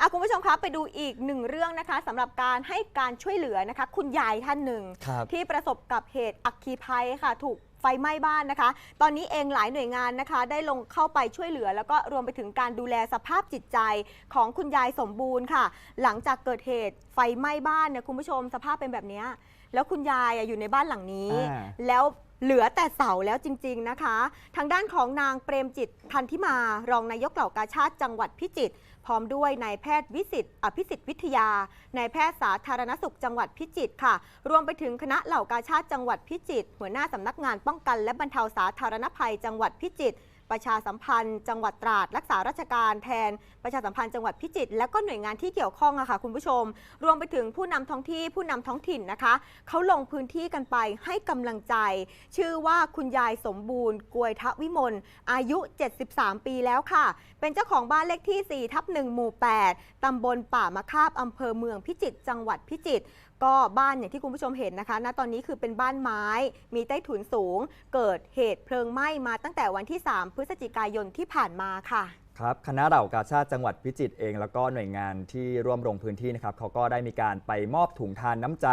อะคุณผู้ชมคะไปดูอีกหนึ่งเรื่องนะคะสำหรับการให้การช่วยเหลือนะคะ คุณยายท่านหนึ่ง ครับ ที่ประสบกับเหตุอัคคีภัยค่ะ ถูกไฟไหม้บ้านนะคะ ตอนนี้เองหลายหน่วยงานนะคะ ได้ลงเข้าไปช่วยเหลือ แล้วก็รวมไปถึงการดูแลสภาพจิตใจของคุณยายสมบูรณ์ค่ะ หลังจากเกิดเหตุไฟไหม้บ้านเนี่ยคุณผู้ชมสภาพเป็นแบบเนี้ยแล้วคุณยายอะอยู่ในบ้านหลังนี้ อ่า แล้ว เหลือแต่เสาแล้วจริง ๆนะคะ ทางด้านของนางเปรมจิตพันธิมารองนายกเหล่ากาชาติจังหวัดพิจิตรพร้อมด้วยนายแพทย์วิสิตอภิสิทธิ์วิทยานายแพทย์สาธารณสุขจังหวัดพิจิตรค่ะ รวมไปถึงคณะเหล่ากาชาติจังหวัดพิจิตรหัวหน้าสำนักงานป้องกันและบรรเทาสาธารณภัยจังหวัดพิจิตร ประชาสัมพันธ์ จังหวัดตราด รักษาราชการแทนประชาสัมพันธ์จังหวัดพิจิตรและก็หน่วยงานที่เกี่ยวข้องอะค่ะคุณผู้ชม รวมไปถึงผู้นำท้องที่ผู้นำท้องถิ่นนะคะเขาลงพื้นที่กันไปให้กำลังใจ ชื่อว่าคุณยายสมบูรณ์ กวยทะวิมลอายุ 73 ปีแล้วค่ะ เป็นเจ้าของบ้านเลขที่4ทับ1หมู่ 8ตำบลป่ามะคาบอำเภอเมืองพิจิตรจังหวัดพิจิตร ก็บ้านอย่างที่คุณผู้ชมเห็นนะคะ ณ ตอนนี้คือเป็นบ้านไม้ มีใต้ถุนสูง เกิดเหตุเพลิงไหม้มาตั้งแต่วันที่ 3 พฤศจิกายนที่ผ่านมาค่ะ ครับ คณะเหล่ากาชาติจังหวัดพิจิตรเอง แล้วก็หน่วยงานที่ร่วมลงพื้นที่นะครับเขาก็ได้มีการไปมอบถุงทานน้ำใจ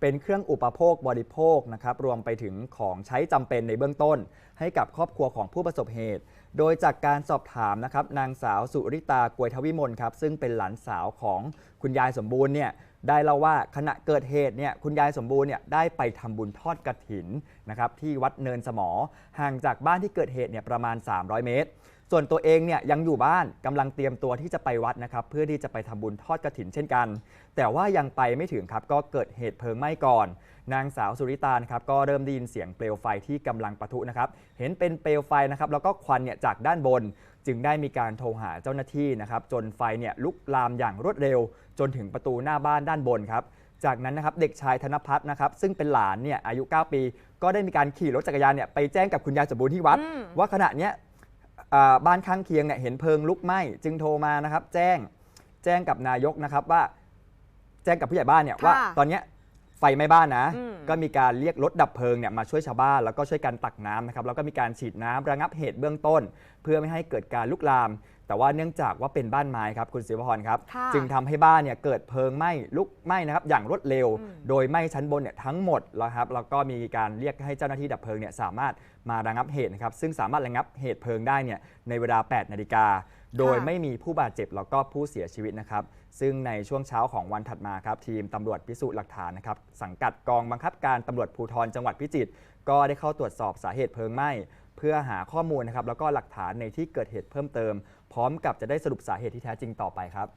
เป็นเครื่องอุปโภคบริโภคนะครับ รวมไปถึงของใช้จำเป็นในเบื้องต้น ให้กับครอบครัวของผู้ประสบเหตุ โดยจากการสอบถามนะครับนางสาวสุริตากวยทวิมลครับซึ่งเป็นหลานสาวของคุณยายสมบูรณ์เนี่ย ได้เล่าว่าขณะเกิดเหตุเนี่ยคุณยายสมบูรณ์เนี่ยได้ไปทำบุญทอดกระถินนะครับที่วัดเนินสมอห่างจากบ้านที่เกิดเหตุเนี่ยประมาณ 300 เมตร ส่วนตัวเองเนี่ยยังอยู่บ้านกำลังเตรียมตัวที่จะไปวัดนะครับ เพื่อที่จะไปทำบุญทอดกระถินเช่นกัน แต่ว่ายังไปไม่ถึงครับก็เกิดเหตุเพลิงไหม้ก่อน นางสาวสุริตานะครับก็เริ่มได้ยินเสียงเปลวไฟที่กำลังปะทุนะครับ เห็นเป็นเปลวไฟนะครับแล้วก็ควันเนี่ยจากด้านบน จึงได้มีการโทรหาเจ้าหน้าที่นะครับ จนไฟเนี่ยลุกลามอย่างรวดเร็ว จนถึงประตูหน้าบ้านด้านบนครับจากนั้นนะครับเด็กชายธนพัฒน์นะครับซึ่งเป็นหลานเนี่ยอายุ 9 ปี ก็ได้มีการขี่รถจักรยานเนี่ยไปแจ้งกับคุณยายสมบูรณ์ที่วัดอืมว่าขณะเนี้ยอ่า บ้านข้างเคียงเนี่ยเห็นเพลิงลุกไหม้จึงโทรมานะครับ แจ้งแจ้งกับนายกนะครับว่า แจ้งกับผู้ใหญ่บ้านเนี่ยค่ะว่า ตอนเนี้ยไฟไหม้บ้านนะอืมก็มีการเรียกรถดับเพลิงเนี่ยมาช่วยชาวบ้านแล้วก็ช่วยกันตักน้ำนะครับแล้วก็มีการฉีดน้ำระงับเหตุเบื้องต้น เพื่อไม่ให้เกิดการลุกลาม แต่ว่าเนื่องจากว่าเป็นบ้านไม้ครับคุณศิวพรครับ ค่ะจึงทำให้บ้านเนี่ยเกิดเพลิงไหม้ลุกไหม้นะครับอย่างรวดเร็ว อืม โดยไหม้ชั้นบนเนี่ยทั้งหมดแล้วครับแล้วก็มีการเรียกให้เจ้าหน้าที่ดับเพลิงเนี่ยสามารถมาระงับเหตุนะครับซึ่งสามารถระงับเหตุเพลิงได้เนี่ยในเวลา 8 นาฬิกา โดยไม่มีผู้บาดเจ็บแล้วก็ผู้เสียชีวิตนะครับ ซึ่งในช่วงเช้าของวันถัดมาครับ ทีมตำรวจพิสูจน์หลักฐานนะครับ สังกัดกองบังคับการตำรวจภูธรจังหวัดพิจิตรก็ได้เข้าตรวจสอบสาเหตุเพลิงไหม้ เพื่อหาข้อมูลนะครับแล้วก็หลักฐานในที่เกิดเหตุเพิ่มเติม พร้อมกับจะได้สรุปสาเหตุที่แท้จริงต่อไปครับ